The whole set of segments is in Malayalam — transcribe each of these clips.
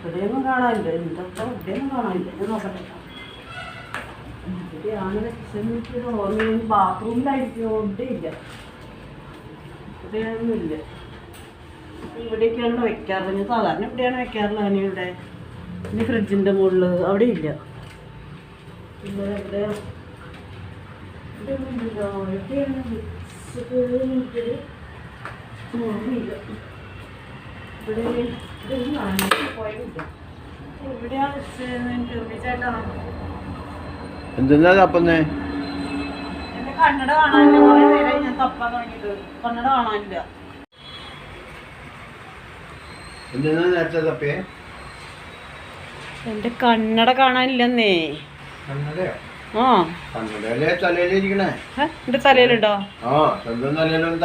ഇവിടെയൊന്നും കാണാനില്ല. എന്തൊക്കെ ഇവിടെയൊന്നും കാണാനില്ല. ഞാൻ നോക്കട്ടെ. ഇവിടെയാണ് വീട്ടിൽ ഓർമ്മ ബാത്റൂമിലായിരിക്കും. ഇവിടെ ഇല്ല ഇവിടെയൊന്നും വെക്കാറ്. ഞാൻ സാധാരണ ഇവിടെയാണ് വെക്കാറുള്ളത് അങ്ങനെ ഇവിടെ. ഇനി ഫ്രിഡ്ജിന്റെ മുകളിൽ അവിടെ ഇല്ല. പിന്നെ ഇവിടെ ഇവിടെയൊന്നും ഇല്ല. ഇവിടെയാണ് ഇല്ല. ഇവിടെ ഇതൊന്നും കാണാൻ പോയില്ല എവിടെയാണ് വെച്ചതെന്ന് എനിക്ക് എന്തെന്നാ തപ്പന്നേ? എന്റെ കണ്ണട കാണാനില്ല. കുറെ നേരമായി ഞാൻ തപ്പാൻ തുടങ്ങിയിട്ട്. കണ്ണട കാണാനില്ല. എന്തെന്നാ നേരത്തെ തപ്പിയേ? എന്റെ കണ്ണട കാണാനില്ലെന്നേ. കണ്ണടയോ? ആ. കണ്ണടയല്ലേ തലയിലിരിക്കണേ? എന്റെ തലയിലുണ്ടോ? ആ സ്വന്തം തലയിലൊന്ന്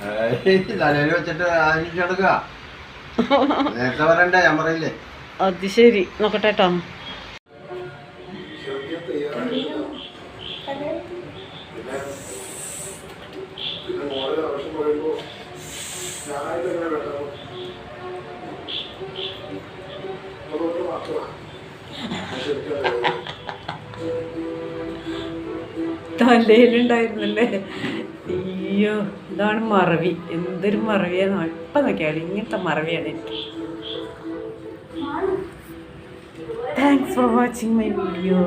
തലയിൽ വെച്ചിട്ട് ആലോചിച്ചെടുക്ക നേരത്തെ പറയണ്ടേ ഞാൻ പറയില്ലേ? അത് ശരി നോക്കട്ടെ കേട്ടോ തലയിലുണ്ടായിരുന്നല്ലേ? അയ്യോ ഇതാണ് മറവി. എന്തൊരു മറവിയാന്ന് ഇപ്പം നോക്കിയാൽ ഇങ്ങനത്തെ മറവിയാണ് എനിക്ക്. Thanks for watching my video